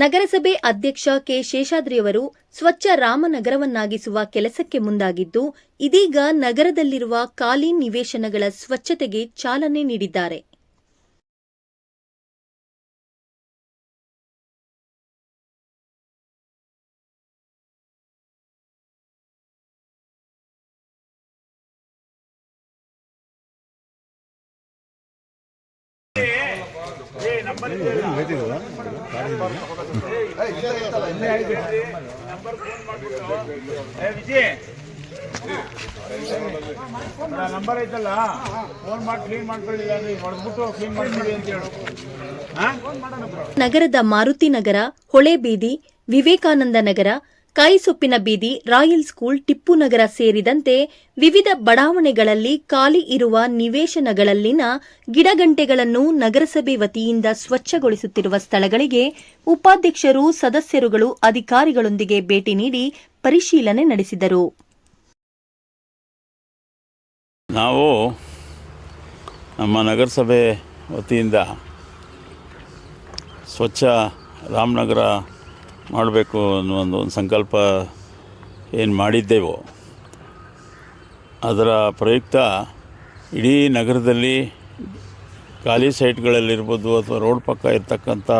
ನಗರಸಭೆ ಅಧ್ಯಕ್ಷ ಕೆ ಶೇಷಾದ್ರಿಯವರು ಸ್ವಚ್ಛ ರಾಮನಗರವನ್ನಾಗಿಸುವ ಕೆಲಸಕ್ಕೆ ಮುಂದಾಗಿದ್ದು, ಇದೀಗ ನಗರದಲ್ಲಿರುವ ಖಾಲಿ ನಿವೇಶನಗಳ ಸ್ವಚ್ಛತೆಗೆ ಚಾಲನೆ ನೀಡಿದ್ದಾರೆ. ನಂಬರ್ ಐತಲ್ಲ ಫೋನ್ ಮಾಡಿ ಕ್ಲೀನ್ ಮಾಡ್ಕೊಳ್ಳಿಲ್ಲ ಹೊಡೆದ್ಬಿಟ್ಟು ಕ್ಲೀನ್ ಮಾಡ್ಕೊಳ್ಳಿ ಅಂತ ಹೇಳು ನಗರದ ಮಾರುತಿ ನಗರ ಹೊಳೆಬೀದಿ ವಿವೇಕಾನಂದ ನಗರ ಕಾಯಿಸೊಪ್ಪಿನ ಬೀದಿ, ರಾಯಲ್ ಸ್ಕೂಲ್, ಟಿಪ್ಪು ನಗರ ಸೇರಿದಂತೆ ವಿವಿಧ ಬಡಾವಣೆಗಳಲ್ಲಿ ಖಾಲಿ ಇರುವ ನಿವೇಶನಗಳಲ್ಲಿನ ಗಿಡಗಂಟೆಗಳನ್ನು ನಗರಸಭೆ ವತಿಯಿಂದ ಸ್ವಚ್ಛಗೊಳಿಸುತ್ತಿರುವ ಸ್ಥಳಗಳಿಗೆ ಉಪಾಧ್ಯಕ್ಷರು, ಸದಸ್ಯರುಗಳು, ಅಧಿಕಾರಿಗಳೊಂದಿಗೆ ಭೇಟಿ ನೀಡಿ ಪರಿಶೀಲನೆ ನಡೆಸಿದರು. ನಾವು ನಮ್ಮ ನಗರಸಭೆ ವತಿಯಿಂದ ಸ್ವಚ್ಛ ರಾಮನಗರ ಮಾಡಬೇಕು ಅನ್ನೋ ಒಂದು ಒಂದು ಸಂಕಲ್ಪ ಏನು ಮಾಡಿದ್ದೆವೋ. ಅದರ ಪ್ರಯುಕ್ತ ಇಡೀ ನಗರದಲ್ಲಿ ಖಾಲಿ ಸೈಟ್ಗಳಲ್ಲಿರ್ಬೋದು ಅಥವಾ ರೋಡ್ ಪಕ್ಕ ಇರ್ತಕ್ಕಂಥ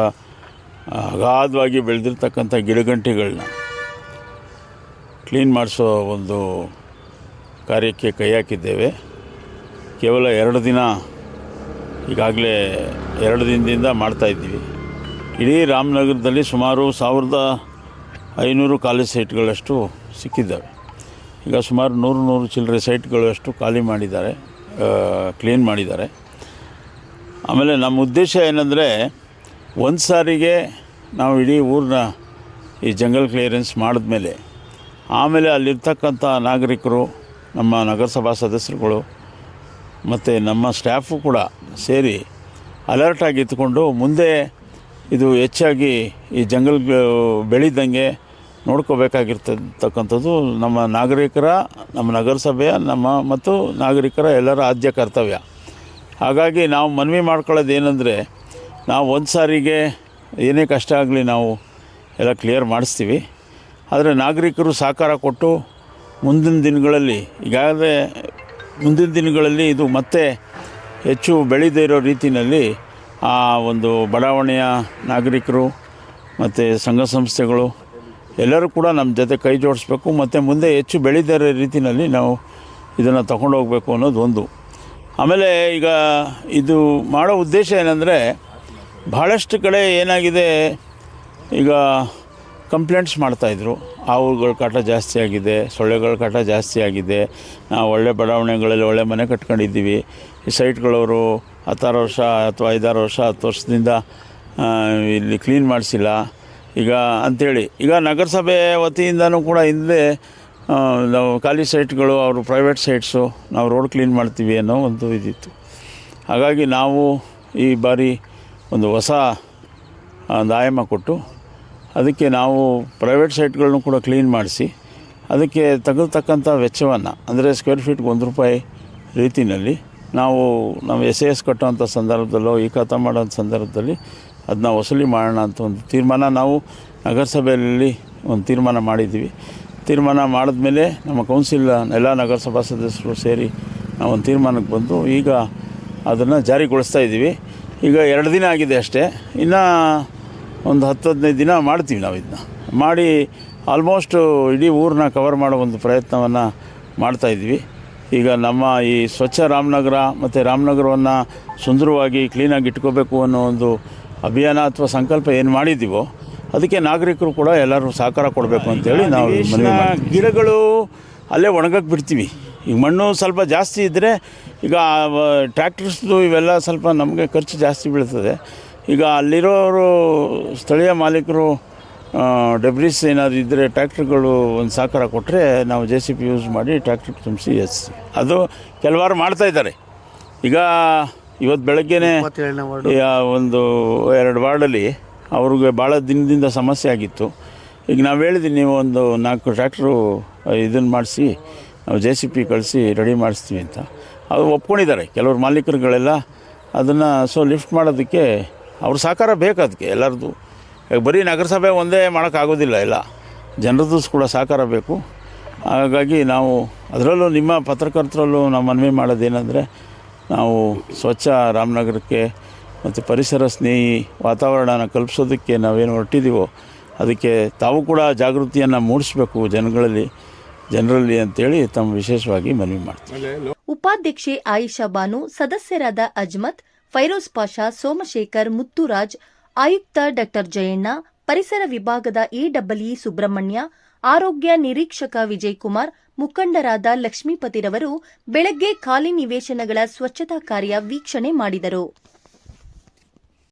ಅಗಾಧವಾಗಿ ಬೆಳೆದಿರ್ತಕ್ಕಂಥ ಗಿಡಗಂಟಿಗಳನ್ನ ಕ್ಲೀನ್ ಮಾಡಿಸೋ ಒಂದು ಕಾರ್ಯಕ್ಕೆ ಕೈ ಹಾಕಿದ್ದೇವೆ. ಕೇವಲ ಎರಡು ದಿನ ಈಗಾಗಲೇ ಎರಡು ದಿನದಿಂದ ಮಾಡ್ತಾಯಿದ್ದೀವಿ ಇಡೀ ರಾಮನಗರದಲ್ಲಿ ಸುಮಾರು ಸಾವಿರದ ಐನೂರು ಖಾಲಿ ಸೈಟ್ಗಳಷ್ಟು ಸಿಕ್ಕಿದ್ದಾವೆ. ಈಗ ಸುಮಾರು ನೂರು ನೂರು ಚಿಲ್ಲರೆ ಸೈಟ್ಗಳಷ್ಟು ಖಾಲಿ ಮಾಡಿದ್ದಾರೆ ಕ್ಲೀನ್ ಮಾಡಿದ್ದಾರೆ. ಆಮೇಲೆ ನಮ್ಮ ಉದ್ದೇಶ ಏನಂದರೆ, ಒಂದು ಸಾರಿಗೆ ನಾವು ಇಡೀ ಊರನ್ನ ಈ ಜಂಗಲ್ ಕ್ಲಿಯರೆನ್ಸ್ ಮಾಡಿದ್ಮೇಲೆ, ಆಮೇಲೆ ಅಲ್ಲಿರ್ತಕ್ಕಂಥ ನಾಗರಿಕರು, ನಮ್ಮ ನಗರಸಭಾ ಸದಸ್ಯರುಗಳು, ಮತ್ತು ನಮ್ಮ ಸ್ಟಾಫು ಕೂಡ ಸೇರಿ ಅಲರ್ಟಾಗಿ ಇದ್ದುಕೊಂಡು ಮುಂದೆ ಇದು ಹೆಚ್ಚಾಗಿ ಈ ಜಂಗಲ್ ಬೆಳೀದಂಗೆ ನೋಡ್ಕೋಬೇಕಾಗಿರ್ತಕ್ಕಂಥದ್ದು ನಮ್ಮ ನಾಗರಿಕರ, ನಮ್ಮ ನಗರಸಭೆಯ, ನಮ್ಮ ಮತ್ತು ನಾಗರಿಕರ ಎಲ್ಲರ ಆದ್ಯ ಕರ್ತವ್ಯ. ಹಾಗಾಗಿ ನಾವು ಮನವಿ ಮಾಡ್ಕೊಳ್ಳೋದು ಏನಂದರೆ, ನಾವು ಒಂದು ಸಾರಿಗೆ ಏನೇ ಕಷ್ಟ ಆಗಲಿ ನಾವು ಎಲ್ಲ ಕ್ಲಿಯರ್ ಮಾಡಿಸ್ತೀವಿ. ಆದರೆ ನಾಗರಿಕರು ಸಹಕಾರ ಕೊಟ್ಟು ಮುಂದಿನ ದಿನಗಳಲ್ಲಿ, ಈಗಾಗಲೇ ಮುಂದಿನ ದಿನಗಳಲ್ಲಿ ಇದು ಮತ್ತೆ ಹೆಚ್ಚು ಬೆಳೀದೇ ಇರೋ ರೀತಿಯಲ್ಲಿ ಆ ಒಂದು ಬಡಾವಣೆಯ ನಾಗರಿಕರು ಮತ್ತು ಸಂಘ ಸಂಸ್ಥೆಗಳು ಎಲ್ಲರೂ ಕೂಡ ನಮ್ಮ ಜೊತೆ ಕೈ ಜೋಡಿಸ್ಬೇಕು, ಮತ್ತು ಮುಂದೆ ಹೆಚ್ಚು ಬೆಳೀದಿರೋ ರೀತಿಯಲ್ಲಿ ನಾವು ಇದನ್ನು ತಗೊಂಡು ಹೋಗಬೇಕು ಅನ್ನೋದು ಒಂದು. ಆಮೇಲೆ ಈಗ ಇದು ಮಾಡೋ ಉದ್ದೇಶ ಏನಂದರೆ ಭಾಳಷ್ಟು ಕಡೆ ಏನಾಗಿದೆ, ಈಗ ಕಂಪ್ಲೇಂಟ್ಸ್ ಮಾಡ್ತಾಯಿದ್ರು ಹಾವುಗಳ ಕಾಟ ಜಾಸ್ತಿ ಆಗಿದೆ, ಸೊಳ್ಳೆಗಳ ಕಾಟ ಜಾಸ್ತಿ ಆಗಿದೆ. ನಾವು ಒಳ್ಳೆ ಬಡಾವಣೆಗಳಲ್ಲಿ ಒಳ್ಳೆ ಮನೆ ಕಟ್ಕೊಂಡಿದ್ದೀವಿ. ಈ ಸೈಟ್ಗಳವರು ಹತ್ತಾರು ವರ್ಷ ಅಥವಾ ಐದಾರು ವರ್ಷ, ಹತ್ತು ವರ್ಷದಿಂದ ಇಲ್ಲಿ ಕ್ಲೀನ್ ಮಾಡಿಸಿಲ್ಲ. ಈಗ ಅಂಥೇಳಿ ಈಗ ನಗರಸಭೆ ವತಿಯಿಂದನೂ ಕೂಡ ಹಿಂದೆ ನಾವು ಖಾಲಿ ಸೈಟ್ಗಳು ಅವರು ಪ್ರೈವೇಟ್ ಸೈಟ್ಸು ನಾವು ರೋಡ್ ಕ್ಲೀನ್ ಮಾಡ್ತೀವಿ ಅನ್ನೋ ಒಂದು ಇದಿತ್ತು. ಹಾಗಾಗಿ ನಾವು ಈ ಬಾರಿ ಒಂದು ಹೊಸ ಒಂದು ಆಯಾಮ ಕೊಟ್ಟು, ಅದಕ್ಕೆ ನಾವು ಪ್ರೈವೇಟ್ ಸೈಟ್ಗಳನ್ನು ಕೂಡ ಕ್ಲೀನ್ ಮಾಡಿಸಿ, ಅದಕ್ಕೆ ತಗಲ್ತಕ್ಕಂಥ ವೆಚ್ಚವನ್ನು, ಅಂದರೆ ಸ್ಕ್ವೇರ್ ಫೀಟ್ಗೆ ಒಂದು ರೂಪಾಯಿ ರೀತಿಯಲ್ಲಿ ನಾವು ನಾವು ಎಸ್ ಎಸ್ ಕಟ್ಟುವಂಥ ಸಂದರ್ಭದಲ್ಲೋ ಈ ಕಥ ಮಾಡೋಂಥ ಸಂದರ್ಭದಲ್ಲಿ ಅದನ್ನ ವಸೂಲಿ ಮಾಡೋಣ ಅಂತ ಒಂದು ತೀರ್ಮಾನ ನಾವು ನಗರಸಭೆಯಲ್ಲಿ ಒಂದು ತೀರ್ಮಾನ ಮಾಡಿದ್ದೀವಿ. ತೀರ್ಮಾನ ಮಾಡಿದ್ಮೇಲೆ ನಮ್ಮ ಕೌನ್ಸಿಲ್ ಎಲ್ಲ ನಗರಸಭಾ ಸದಸ್ಯರು ಸೇರಿ ನಾವು ಒಂದು ತೀರ್ಮಾನಕ್ಕೆ ಬಂದು ಈಗ ಅದನ್ನು ಜಾರಿಗೊಳಿಸ್ತಾ ಇದ್ದೀವಿ. ಈಗ ಎರಡು ದಿನ ಆಗಿದೆ ಅಷ್ಟೇ. ಇನ್ನು ಒಂದು ಹತ್ತು ಹದಿನೈದು ದಿನ ಮಾಡ್ತೀವಿ ನಾವು ಇದನ್ನ ಮಾಡಿ ಆಲ್ಮೋಸ್ಟ್ ಇಡೀ ಊರನ್ನ ಕವರ್ ಮಾಡೋ ಒಂದು ಪ್ರಯತ್ನವನ್ನು ಮಾಡ್ತಾಯಿದ್ವಿ ಈಗ ನಮ್ಮ ಈ ಸ್ವಚ್ಛ ರಾಮನಗರ ಮತ್ತು ರಾಮನಗರವನ್ನು ಸುಂದರವಾಗಿ ಕ್ಲೀನಾಗಿ ಇಟ್ಕೋಬೇಕು ಅನ್ನೋ ಒಂದು ಅಭಿಯಾನ ಅಥವಾ ಸಂಕಲ್ಪ ಏನು ಮಾಡಿದ್ದೀವೋ ಅದಕ್ಕೆ ನಾಗರಿಕರು ಕೂಡ ಎಲ್ಲರೂ ಸಹಕಾರ ಕೊಡಬೇಕು ಅಂತೇಳಿ ನಾವು. ಗಿಡಗಳು ಅಲ್ಲೇ ಒಣಗಕ್ಕೆ ಬಿಡ್ತೀವಿ ಈಗ ಮಣ್ಣು ಸ್ವಲ್ಪ ಜಾಸ್ತಿ ಇದ್ದರೆ ಈಗ ಟ್ರ್ಯಾಕ್ಟರ್ಸ್ದು ಇವೆಲ್ಲ ಸ್ವಲ್ಪ ನಮಗೆ ಖರ್ಚು ಜಾಸ್ತಿ ಬೀಳ್ತದೆ ಈಗ ಅಲ್ಲಿರೋರು ಸ್ಥಳೀಯ ಮಾಲೀಕರು ಡೆಬ್ರಿಸ್ ಏನಾದರೂ ಇದ್ದರೆ ಟ್ಯಾಕ್ಟ್ರುಗಳು ಒಂದು ಸಹಕಾರ ಕೊಟ್ಟರೆ ನಾವು ಜೆ ಸಿ ಪಿ ಯೂಸ್ ಮಾಡಿ ಟ್ರ್ಯಾಕ್ಟ್ರ್ ತುಂಬಿಸಿ ಎಸ್. ಅದು ಕೆಲವಾರು ಮಾಡ್ತಾ ಇದ್ದಾರೆ. ಈಗ ಇವತ್ತು ಬೆಳಗ್ಗೆನೇ ಒಂದು ಎರಡು ವಾರ್ಡಲ್ಲಿ ಅವ್ರಿಗೆ ಭಾಳ ದಿನದಿಂದ ಸಮಸ್ಯೆ ಆಗಿತ್ತು. ಈಗ ನಾವು ಹೇಳಿದ್ದೀನಿ ನೀವು ಒಂದು ನಾಲ್ಕು ಟ್ರ್ಯಾಕ್ಟ್ರು ಇದನ್ನು ಮಾಡಿಸಿ ನಾವು ಜೆ ಸಿ ಪಿ ಕಳಿಸಿ ರೆಡಿ ಮಾಡಿಸ್ತೀವಿ ಅಂತ. ಅದು ಒಪ್ಕೊಂಡಿದ್ದಾರೆ ಕೆಲವರು ಮಾಲೀಕರುಗಳೆಲ್ಲ. ಅದನ್ನು ಸೊ ಲಿಫ್ಟ್ ಮಾಡೋದಕ್ಕೆ ಅವ್ರ ಸಹಕಾರ ಬೇಕು ಅದಕ್ಕೆ ಎಲ್ಲರದು. ಈಗ ಬರೀ ನಗರಸಭೆ ಒಂದೇ ಮಾಡೋಕ್ಕಾಗೋದಿಲ್ಲ ಎಲ್ಲ. ಜನರದ್ದು ಕೂಡ ಸಹಕಾರ ಬೇಕು. ಹಾಗಾಗಿ ನಾವು ಅದರಲ್ಲೂ ನಿಮ್ಮ ಪತ್ರಕರ್ತರಲ್ಲೂ ನಾವು ಮನವಿ ಮಾಡೋದೇನೆಂದರೆ ನಾವು ಸ್ವಚ್ಛ ರಾಮನಗರಕ್ಕೆ ಮತ್ತು ಪರಿಸರ ಸ್ನೇಹಿ ವಾತಾವರಣನ ಕಲ್ಪಿಸೋದಕ್ಕೆ ನಾವೇನು ಹೊರಟಿದ್ದೀವೋ ಅದಕ್ಕೆ ತಾವು ಕೂಡ ಜಾಗೃತಿಯನ್ನು ಮೂಡಿಸಬೇಕು ಜನಗಳಲ್ಲಿ, ಜನರಲ್ಲಿ ಅಂತೇಳಿ ತಮ್ಮ ವಿಶೇಷವಾಗಿ ಮನವಿ ಮಾಡ್ತೀವಿ. ಉಪಾಧ್ಯಕ್ಷೆ ಆಯಿಷಾ ಬಾನು, ಸದಸ್ಯರಾದ ಅಜ್ಮತ್, ಫೈರೋಜ್ ಪಾಷಾ, ಸೋಮಶೇಖರ್ ಮುತ್ತುರಾಜ್ ಆಯುಕ್ತ ಡಾ ಜಯಣ್ಣ, ಪರಿಸರ ವಿಭಾಗದ ಎಡಬ್ಲ್ಇ ಸುಬ್ರಹ್ಮಣ್ಯ, ಆರೋಗ್ಯ ನಿರೀಕ್ಷಕ ವಿಜಯಕುಮಾರ್, ಮುಖಂಡರಾದ ಲಕ್ಷ್ಮೀಪತಿರವರು ಬೆಳಗ್ಗೆ ಖಾಲಿ ನಿವೇಶನಗಳ ಸ್ವಚ್ಛತಾ ಕಾರ್ಯ ವೀಕ್ಷಣೆ ಮಾಡಿದರು.